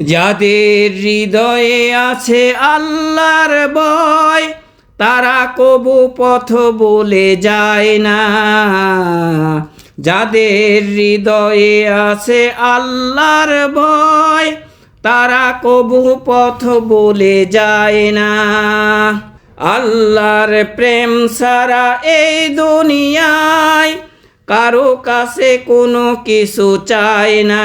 যাদের হৃদয়ে আছে আল্লাহর ভয়, তারা কবু পথ বলে যায় না। যাদের হৃদয়ে আছে আল্লাহর ভয়, তারা কবু পথ বলে যায় না। আল্লাহর প্রেম সারা এই দুনিয়ায় কারও কাছে কোনো কিছু চায় না।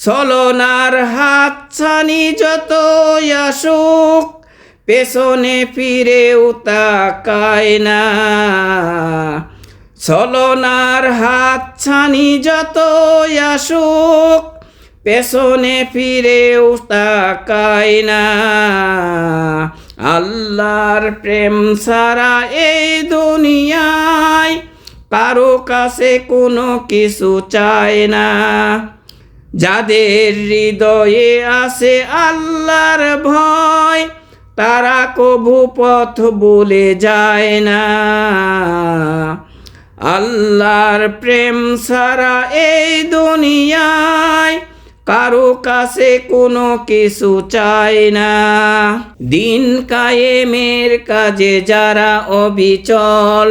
ছলনার হাত ছানি যত আসুক, পেছনে ফিরেও তাকায় না। ছলনার হাত ছানি যত আসুক, পেছনে ফিরেও তাকায় না। আল্লাহর প্রেম সারা এই দুনিয়ায় কারও কাছে কোনো কিছু চায় না। যাদের হৃদয়ে আছে আল্লাহর ভয়, তারা কভু পথ বলে যায় না। আল্লাহর প্রেম সারা এই দুনিয়ায় কারও কাছে কোনো কিছু চায় না। দিন কায়েমের কাজে যারা অবিচল,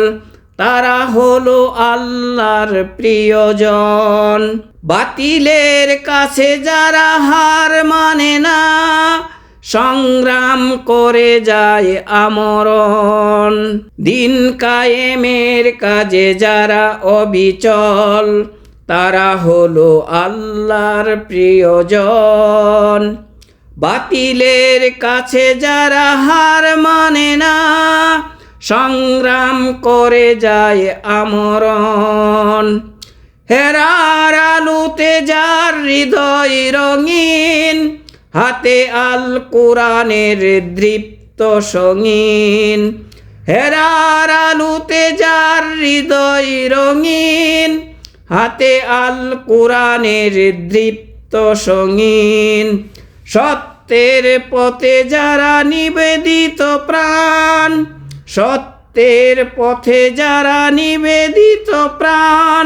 তারা হলো আল্লাহর প্রিয়জন। বাতিলের কাছে যারা হার মানে না, সংগ্রাম করে যায় আমরণ। দিন কায়েমের কাজে যারা অবিচল, তারা হলো আল্লাহর প্রিয়জন। বাতিলের কাছে যারা হার মানে না, সংগ্রাম করে যায় আমরণ। হেরার আলুতে যার হৃদয় রঙিন, হাতে আল কোরআনের দৃপ্ত সঙ্গীন। হেরার আলুতে যার হৃদয় রঙিন, হাতে আল কোরআনের দৃপ্ত সঙ্গীন। সত্যের পথে যারা নিবেদিত প্রাণ, সত্যের পথে যারা নিবেদিত প্রাণ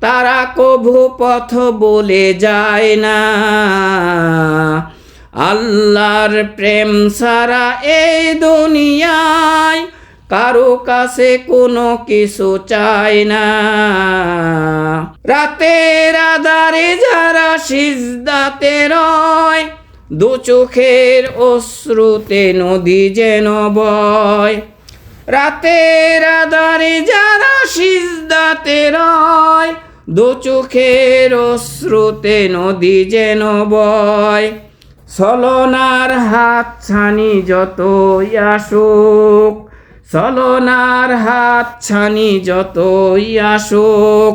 তারা কভু পথ বলে যায় না। আল্লাহর প্রেম সারা এই দুনিয়ায় কারও কাছে কোনো কিছু চায় না। রাতের আধারে যারা সিজদাতে রয়, দু চোখের অশ্রুতে নদী যেন বয়। রাতের আধারে যারা সিজদাতে রয় দু চোখের অশ্রুতে নদী যেন বয়, সলনার হাত ছানি যতই আসুক, সলনার হাত ছানি যতই আসুক,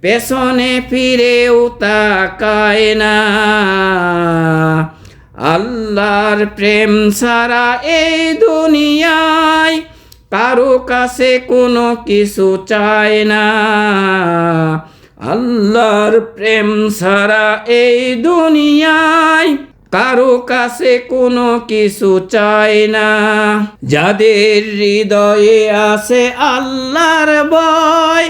পেছনে ফিরেও তাকায় না। আল্লাহর প্রেম সারা এই দুনিয়ায় কারও কাছে কোনো কিছু চায় না। আল্লাহর প্রেম সারা এই দুনিয়ায় কারও কাছে কোনো কিছু চায় না। যাদের হৃদয়ে আছে আল্লাহর ভয়,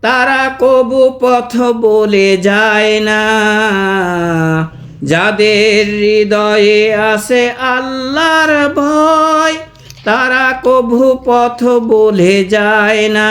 তারা কবু পথ বলে যায় না। যাদের হৃদয়ে আছে আল্লাহর ভয়, তারা কভু পথ বলে যায় না।